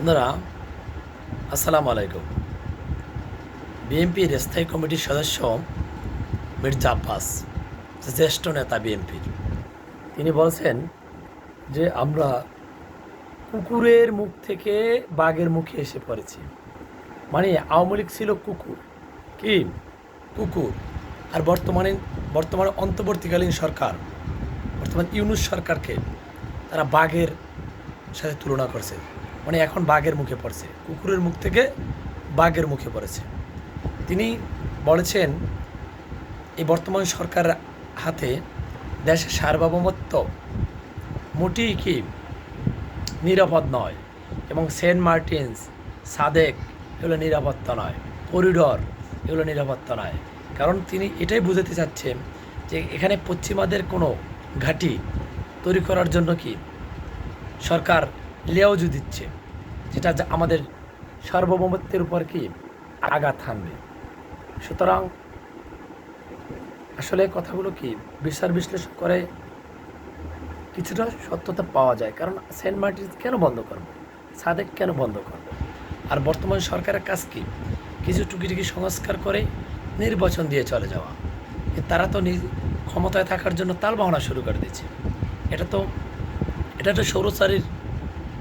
বন্ধুরা, আসসালামু আলাইকুম। বিএনপির স্থায়ী কমিটির সদস্য মির্জা আব্বাস, জ্যেষ্ঠ নেতা বিএনপির তিনি বলছেন যে, আমরা কুকুরের মুখ থেকে বাঘের মুখে এসে পড়েছি। মানে আওয়ামী লীগ ছিল কুকুর, কি? কুকুর। আর বর্তমানে বর্তমানে অন্তর্বর্তীকালীন সরকার, বর্তমান ইউনুস সরকারকে তারা বাঘের সাথে তুলনা করছে। মানে এখন বাঘের মুখে পড়ছে, কুকুরের মুখ থেকে বাঘের মুখে পড়েছে। তিনি বলেছেন, এই বর্তমান সরকার হাতে দেশের সার্বভৌমত্ব মোটেই কি নিরাপদ নয় এবং সেন্ট মার্টিনস, সাদেক এগুলো নিরাপত্তা নয়, করিডর এগুলো নিরাপত্তা নয়। কারণ তিনি এটাই বুঝাতে চাচ্ছেন যে এখানে পশ্চিমাদের কোনো ঘাঁটি তৈরি করার জন্য কি সরকার লেওজু দিচ্ছে। যেটা আমাদের সার্বভৌমত্বের উপর কি আঘাত হানবে। সুতরাং আসলে কথাগুলো কি? বিচার বিশ্লেষণ করে কিছুটা সত্যতা পাওয়া যায়। কারণ সেন্ট মার্টিন কেন বন্ধ করব? সাদেক কেন বন্ধ করব? আর বর্তমান সরকারের কাজ কি? কিছু টুকিটুকি সংস্কার করে নির্বাচন দিয়ে চলে যাওয়া। তারা তো ক্ষমতায় থাকার জন্য তাল বাহনা শুরু করে দিচ্ছে। এটা তো এটা তো সৌরচারীর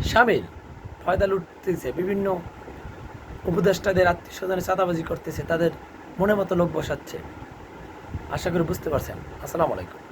সামিল। ফয়দা লুটতেছে, বিভিন্ন উপদেষ্টাদের আত্মীয় স্বজনে চাঁদাবাজি করতেছে, তাদের মনে মতো লোক বসাচ্ছে। আশা করি বুঝতে পারছেন। আসসালামু আলাইকুম।